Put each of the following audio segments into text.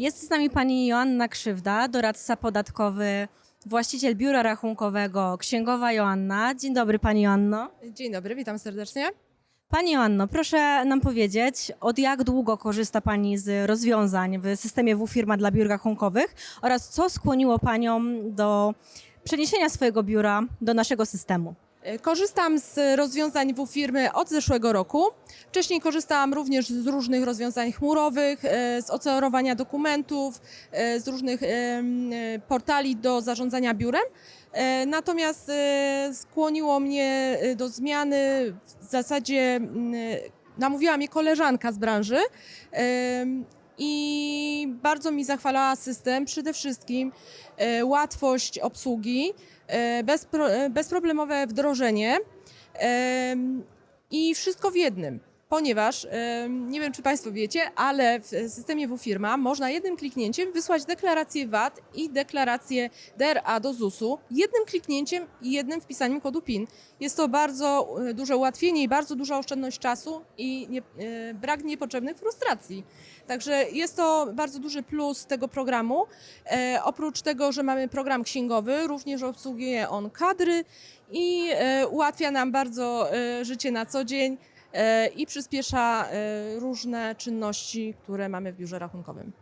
Jest z nami pani Joanna Krzywda, doradca podatkowy, właściciel biura rachunkowego, księgowa Joanna. Dzień dobry pani Joanno. Dzień dobry, witam serdecznie. Pani Joanno, proszę nam powiedzieć, od jak długo korzysta pani z rozwiązań w systemie W-Firma dla biur rachunkowych oraz co skłoniło panią do przeniesienia swojego biura do naszego systemu? E, Korzystam z rozwiązań W firmy od zeszłego roku. Wcześniej korzystałam również z różnych rozwiązań chmurowych, e, z oceorowania dokumentów, e, z różnych portali do zarządzania biurem. Natomiast skłoniło mnie do zmiany w zasadzie namówiła mnie koleżanka z branży. I bardzo mi zachwalała system, przede wszystkim e, łatwość obsługi, e, bezpro, e, bezproblemowe wdrożenie i wszystko w jednym. Ponieważ, nie wiem czy Państwo wiecie, ale w systemie W-Firma można jednym kliknięciem wysłać deklarację VAT i deklarację DRA do ZUS-u jednym kliknięciem i jednym wpisaniem kodu PIN. Jest to bardzo e, duże ułatwienie i bardzo duża oszczędność czasu i nie, e, brak niepotrzebnych frustracji. Także jest to bardzo duży plus tego programu. E, oprócz tego, że mamy program księgowy, również obsługuje on kadry i ułatwia nam bardzo życie na co dzień i przyspiesza e, różne czynności, które mamy w biurze rachunkowym.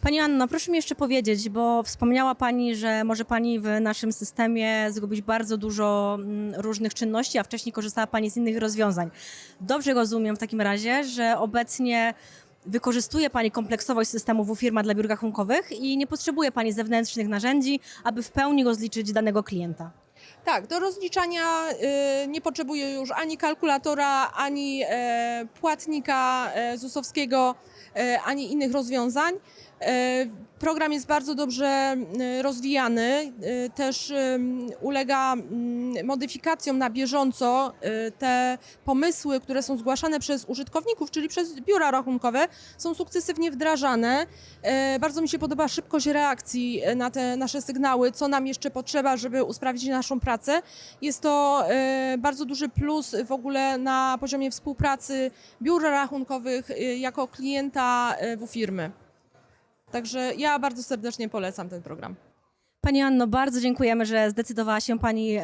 Pani Anno, proszę mi jeszcze powiedzieć, bo wspomniała Pani, że może Pani w naszym systemie zrobić bardzo dużo mm, różnych czynności, a wcześniej korzystała Pani z innych rozwiązań. Dobrze rozumiem w takim razie, że obecnie wykorzystuje Pani kompleksowość systemu W-Firma dla biur rachunkowych i nie potrzebuje Pani zewnętrznych narzędzi, aby w pełni rozliczyć danego klienta. Tak, do rozliczania y, nie potrzebuję już ani kalkulatora, ani e, płatnika e, ZUS-owskiego, e, ani innych rozwiązań. Program jest bardzo dobrze y, rozwijany, y, też ulega mm, modyfikacjom na bieżąco. Te pomysły, które są zgłaszane przez użytkowników, czyli przez biura rachunkowe, są sukcesywnie wdrażane. Bardzo mi się podoba szybkość reakcji na te nasze sygnały, co nam jeszcze potrzeba, żeby usprawnić naszą pracę. Jest to e, bardzo duży plus w ogóle na poziomie współpracy biur rachunkowych e, jako klienta e, W-firmy. Także ja bardzo serdecznie polecam ten program. Pani Anno, bardzo dziękujemy, że zdecydowała się Pani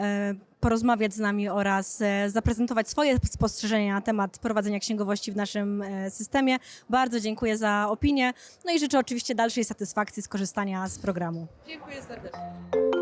porozmawiać z nami oraz zaprezentować swoje spostrzeżenia na temat prowadzenia księgowości w naszym systemie. Bardzo dziękuję za opinię. No i życzę oczywiście dalszej satysfakcji z korzystania z programu. Dziękuję serdecznie.